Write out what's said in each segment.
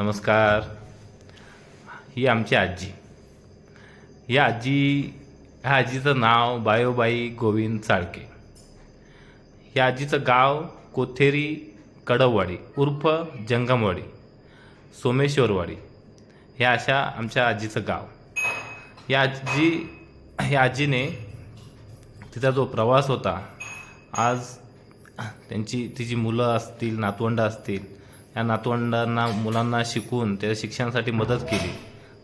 नमस्कार. ही आमची आजी. या आजी ह्या आजीचं नाव बायोबाई गोविंद चाळके. या आजीचं गाव कोथेरी कडववाडी उर्फ जंगमवाडी सोमेश्वरवाडी. ह्या अशा आमच्या आजीचं गाव. या आजी या आजीने तिचा जो प्रवास होता आज त्यांची तिची मुलं असतील नातवंडं असतील या नातवंडांना मुलांना शिकून त्या शिक्षणासाठी मदत केली.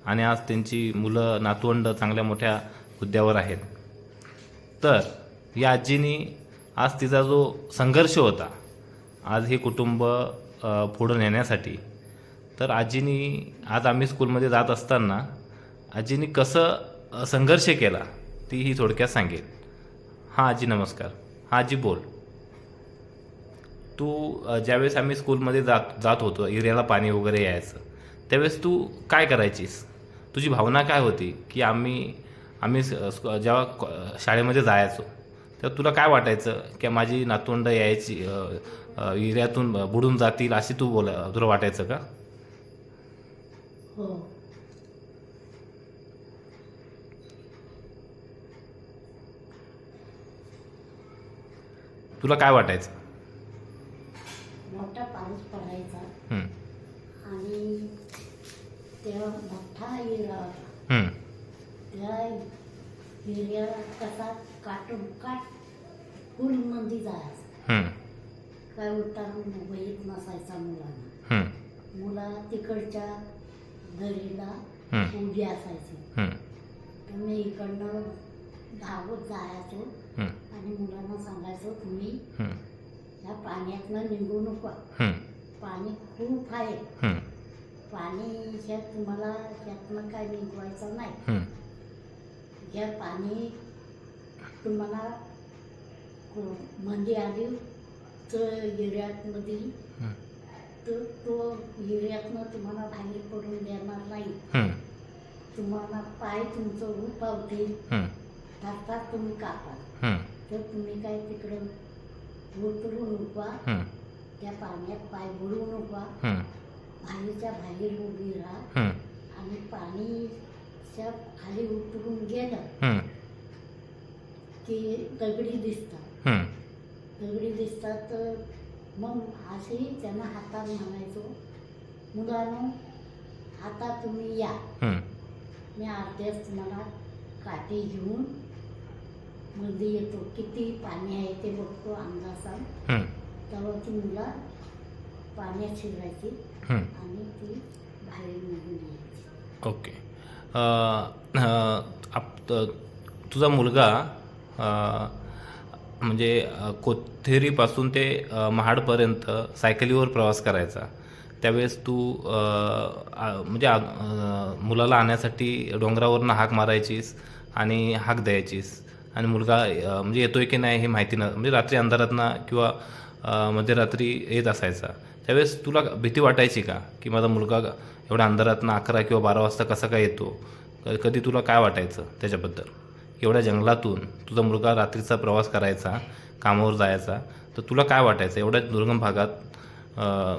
आणि आज त्यांची मुलं नातवंड चांगल्या मोठ्या हुद्द्यावर आहेत. तर या आजीनी आज तिचा जो संघर्ष होता आज हे कुटुंब पुढं नेण्यासाठी तर आजीनी आज आम्ही स्कूलमध्ये जात असताना आजीनी कसं संघर्ष केला ती ही थोडक्यात सांगेल. हां आजी नमस्कार. हां आजी बोल. तू ज्यावेळेस आम्ही स्कूलमध्ये जात जात होतो एरियाला पाणी वगैरे यायचं त्यावेळेस तू काय करायचीस? तुझी भावना काय होती की आम्ही आम्ही जेव्हा शाळेमध्ये जायचो तेव्हा तुला काय वाटायचं की माझी नातवंड यायची एरियातून बुडून जातील अशी तू बोला तुला वाटायचं का? हो. तुला काय वाटायचं मोठा पाऊस पडायचा हं, आणि तेव्हा मोठा हिरा होता. त्या हिऱ्याला कसा काटून काट पूलमध्ये जायचा. हं, काय उतारून मुंबईत नसायचा मुलांना. मुला तिकडच्या दरीला उभी असायची. तर मी इकडनं धावत जायचो आणि मुलांना सांगायचो तुम्ही हं, ह्या पाण्यातनं निघू नका. पाणी खूप आहे. पाणी ह्यात तुम्हाला त्यातनं काय निघवायचं नाही. हं, पाणी तुम्हाला मध्ये आली तर युरियातमध्ये हं, तर तो युरियातनं तुम्हाला बाहेर पडून देणार नाही. तुम्हाला पाय तुमचं उपावतील टाकतात तुम्ही कापाल. तर तुम्ही काय तिकडं उतरू नका त्या पाण्यात पाय बुडवू नका बाहेरच्या बाहेर उभी राहा. आणि पाणीच्या खाली उतरून गेलं की दगडी दिसतात. दगडी दिसतात तर मग असे त्यांना हातात म्हणायचो मुलांनो आता तुम्ही या. मी अर्ध्याच तुम्हाला काठी घेऊन मध्ये येतो. किती पाणी आहे ते बघतो अंदाजान हं, तेव्हा ती मुलं पाण्यात शिरायची. आणि ती ओके आप- तुझा मुलगा म्हणजे कोथेरीपासून ते महाडपर्यंत सायकलीवर प्रवास करायचा. त्यावेळेस तू म्हणजे मुलाला आणण्यासाठी डोंगरावरनं हाक मारायचीस आणि हाक द्यायचीस. आणि मुलगा म्हणजे येतोय की नाही हे माहिती न म्हणजे रात्री अंधारातनं किंवा मध्यरात्री येत असायचा. त्यावेळेस तुला भीती वाटायची का? की माझा मुलगा एवढ्या अंधारातनं अकरा किंवा बारा वाजता कसा काय येतो? क- कधी तुला काय वाटायचं त्याच्याबद्दल? एवढ्या जंगलातून तुझा मुलगा रात्रीचा प्रवास करायचा कामावर जायचा तर तुला काय वाटायचं? एवढ्या दुर्गम भागात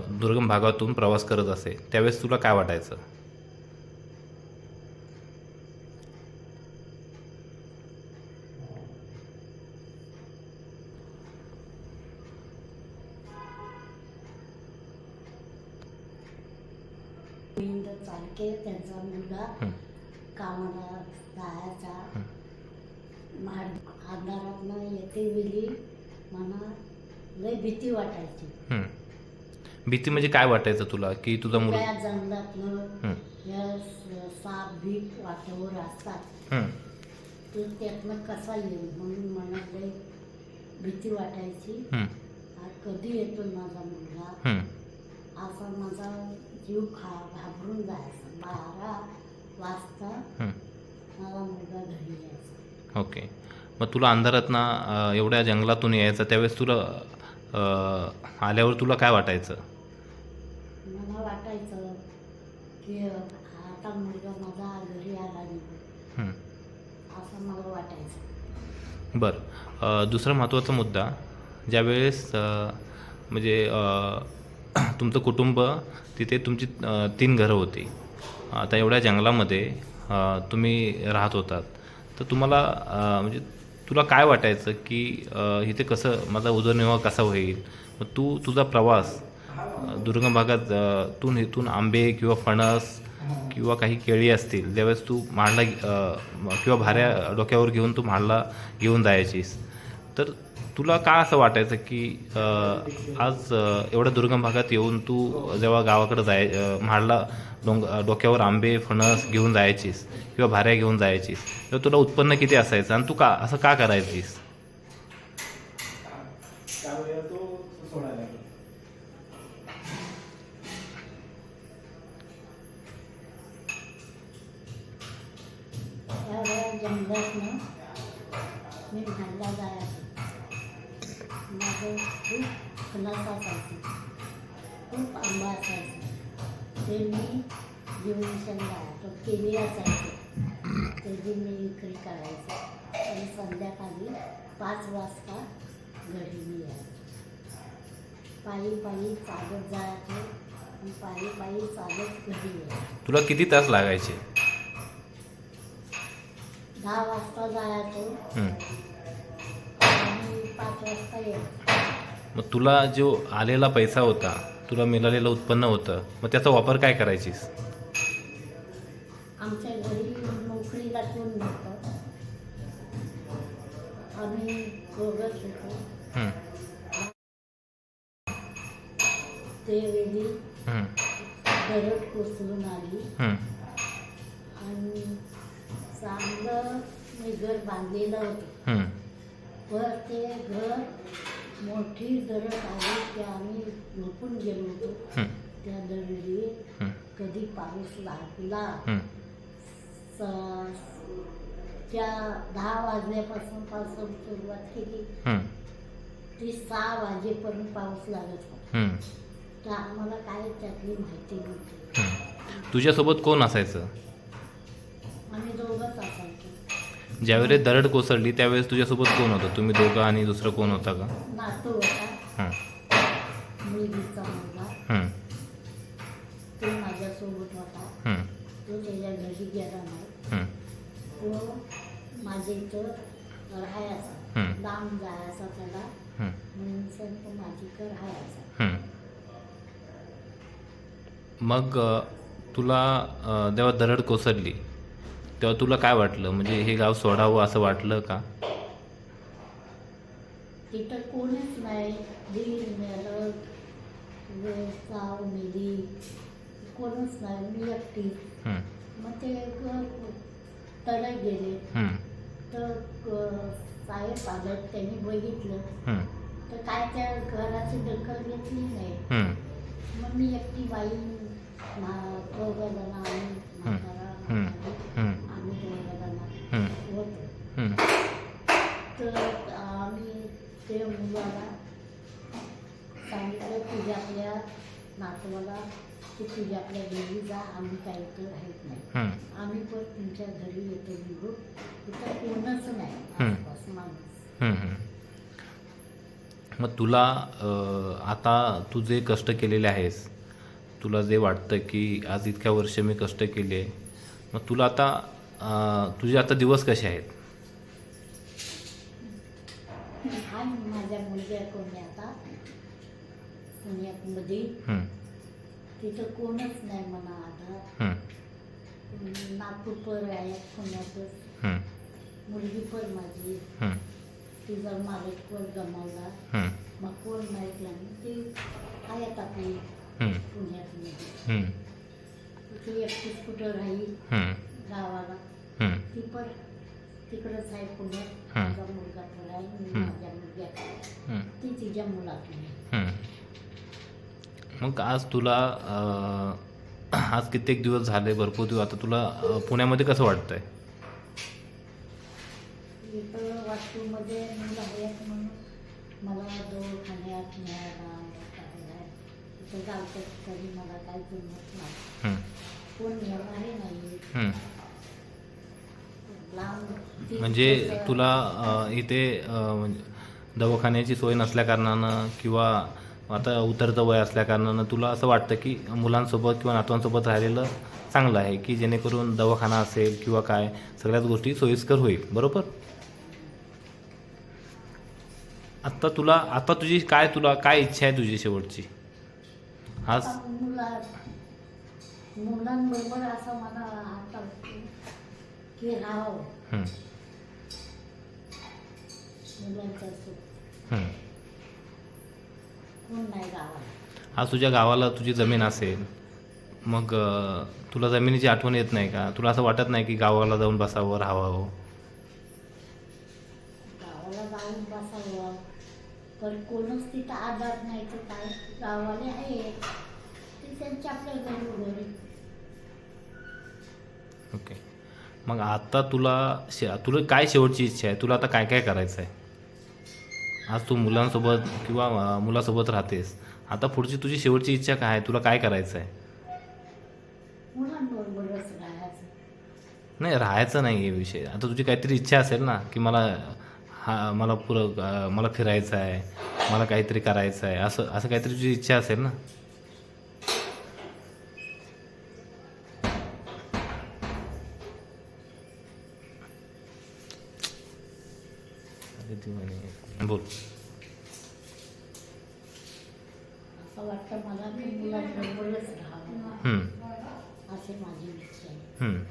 दुर्गम भागातून प्रवास करत असे. त्यावेळेस तुला काय वाटायचं? चालके त्यांचा मुलगा कामाला जायचा. माड अंधारातनं येते वेळी मला लय भीती वाटायची. भीती म्हणजे काय वाटायचं तुला? की तुझा मुलगा त्या जंगलातलं या स- साप भीक वाटावर असतात. हं, तर त्यातनं कसा येईल? म्हणून मला लय भीती वाटायची. हं, कधी येतो माझा मुलगा? हं. असा माझा जीव खा घाबरून जायचा. बारा वाजता. माझा मुलगा घरी यायचा. ओके. मग तुला अंधारातनं अ, एवढ्या जंगलातून यायचं त्यावेळेस तुला आल्यावर तुला काय वाटायचं? मला वाटायचं की आता मुलगा माझा घरी आला नाही. असं मला वाटायचं. बरं. दुसरा महत्त्वाचा मुद्दा ज्यावेळेस म्हणजे तुमचं कुटुंब तिथे तुमची तीन घरं होती. आता एवढ्या जंगलामध्ये तुम्ही राहत होतात. तर तुम्हाला म्हणजे तुला काय वाटायचं की इथे कसं माझा उदरनिर्वाह कसा होईल? मग तू तुझा प्रवास दुर्गम भागात तू तून इथून आंबे किंवा फणस किंवा काही केळी असतील त्यावेळेस तू मांडला किंवा भाऱ्या डोक्यावर घेऊन तू मांडला घेऊन जायचीस. तर तुला का असं वाटायचं की आज एवढ्या दुर्गम भागात येऊन तू जेव्हा गावाकडे जाय म्हाडला डोंग डोक्यावर आंबे फणस घेऊन जायचीस किंवा भाऱ्या घेऊन जायचीस तर तुला उत्पन्न किती असायचं आणि तू का असं का करायचीस? मी भांडला जायचं माझं खूप फणस असायचं खूप आंबा असायचं ते मी घेऊन जायचो केळी असायचे त्याची मी विक्री करायचं आणि संध्याकाळी पाच वाजता घरी मी यायचो पायी पायी चालत जायचो आणि पायी पायी चालत घरी यायचो तुला किती तास लागायचे? दहा वाजता जायचो. वाजता मग तुला जो आलेला पैसा होता तुला मिळालेलं उत्पन्न होतं मग त्याचा वापर काय करायचीस? आमच्या घरी नोकरीला कोण नव्हतं आम्ही दोघंच होतो. हं, ते वेळी हं, दरड कोसळून आली. हं, आणि चांगलं मी घर बांधलेलं होतं. हं, पण ते घर मोठी दरड आली ते आम्ही झोपून गेलो होतो. त्या दरडीत कधी पाऊस लागला त्या दहा वाजल्यापासून पासून सुरुवात केली. ती सहा वाजेपर्यंत पाऊस लागत होता. तर आम्हाला काय त्यातली माहिती नव्हती. तुझ्यासोबत कोण असायचं? ज्यावेळेस दरड कोसळली त्यावेळेस तुझ्यासोबत कोण होतं? तुम्ही दोघं आणि दुसरं कोण होता का? नातू होता. हं, मुलगीचा मुलगा. हं, तो माझ्यासोबत होता. हं, तो त्याच्या घरी गेला नाही. हं, तो माझ्या इथं राहायचा हं. लांब जायचा त्याला. हं, म्हणून सण तो माझीकडे राहायचा हं. मग अ, तुला अ, जेव्हा दरड कोसळली तेव्हा तुला काय वाटलं? म्हणजे हे गाव सोडावं असं वाटलं का? तिथं कोणीच नाही. साव मेली कोणच नाही. मी एकटी. मग ते तडे गेले. तर क- साहेब आलं त्यांनी बघितलं. तर काय त्या घराची दखल घेतली नाही. मग मी एकटी बाई मा- दोघं जण आम्ही म्हातारा, म्हातारी, तर आम्ही ते मुलाला सांगितलं तुझ्या आपल्या नातवाला की तुझ्या आपल्या घरी जा आम्ही काही इथं राहत नाही. आम्ही पण तुमच्या घरी येतो निघू इथं कोणच नाही. आसपास माणूस. मग तुला आता तू जे कष्ट केलेले आहेस तुला जे वाटतं की आज इतक्या वर्ष मी कष्ट केले मग तुला आता तुझे आता दिवस कसे आहेत? हा माझ्या मुलग्या कोणी आता? पुण्यामध्ये तिथं कोणच नाही मला आता. नागपूर पर आहे पुण्यातच. मुलगी पण माझी. तिचा मालक पण गमावला मग कोण माहीत नाही. ती आहेत आपली पुण्यातली. हं, ती एकटीच कुठं राहील गावाला. ती पण तिकडंच आहे पुण्यात. माझा मुलगा आहे मी हं. माझ्या आहे. ती तिच्या आहे. हं. मग आज तुला आज कित्येक दिवस झाले भरपूर दिवस आता तुला पुण्यामध्ये कसं वाटतंय इथं वास्तूमध्ये मुलं आहेत म्हणून मला दवाखान्यात न्यायला करायला इथं जायचं तरी मला काही जमत नाही हं, कोण नाही म्हणजे तुला इथे म्हणजे दवाखान्याची सोय नसल्याकारणानं किंवा आता उतरतं वय असल्याकारणानं तुला असं वाटतं की मुलांसोबत किंवा नातवांसोबत राहिलेलं चांगलं आहे की जेणेकरून दवाखाना असेल किंवा काय सगळ्याच गोष्टी सोयीस्कर होईल बरोबर? आत्ता तुला आता तुझी काय तुला काय इच्छा आहे तुझी शेवटची? आज मुलांबरोबर असं मला आता की राहावं हं, मुलांच्या सोबत हं. कोण नाही गावाला. आज तुझ्या गावाला तुझी जमीन असेल. मग अ, तुला जमिनीची आठवण येत नाही का? तुला असं वाटत नाही की गावाला जाऊन बसावं राहावं? गावाला जाऊन बसावं. पण कोणच तिथं आधार नाही तर काय? गावाले आहे. ते त्यांच्या आपल्या घरी ओके. मग आता तुला शे तुला काय शेवटची इच्छा आहे? तुला आता काय काय करायचं आहे आज तू मुलांसोबत किंवा मुलासोबत राहतेस. आता पुढची तुझी शेवटची इच्छा काय आहे? तुला काय करायचं आहे नाही राहायचं नाही आहे विषय. आता तुझी काहीतरी इच्छा असेल ना की मला हा मला पुरं मला फिरायचं आहे मला काहीतरी करायचं आहे असं असं काहीतरी तुझी इच्छा असेल ना? असे माझी इच्छा आहे हम्म.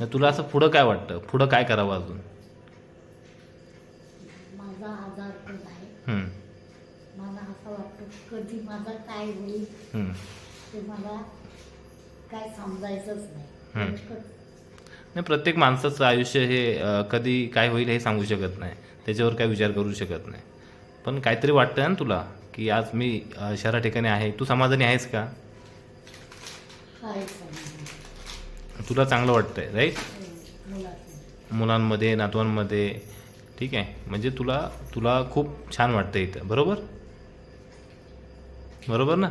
तर तुला असं पुढं काय वाटतं? पुढं काय करावं अजून? माझा आजार पण आहे. हम्म, मला असं वाटतं कधी माझा काय होईल हम्म. ते मला काय समजायचंच नाही. प्रत्येक माणसाचं आयुष्य हे अ, कधी काय होईल हे सांगू शकत नाही. त्याच्यावर काय विचार करू शकत नाही. पण काहीतरी वाटतं ना तुला की आज मी अ, शहरा ठिकाणी आहे. तू समाधानी आहेस का? तुला चांगलं वाटतंय राईट मुलांमध्ये नातवांमध्ये ठीक आहे. म्हणजे तुला तुला खूप छान वाटतं इथं बरोबर? बरोबर ना?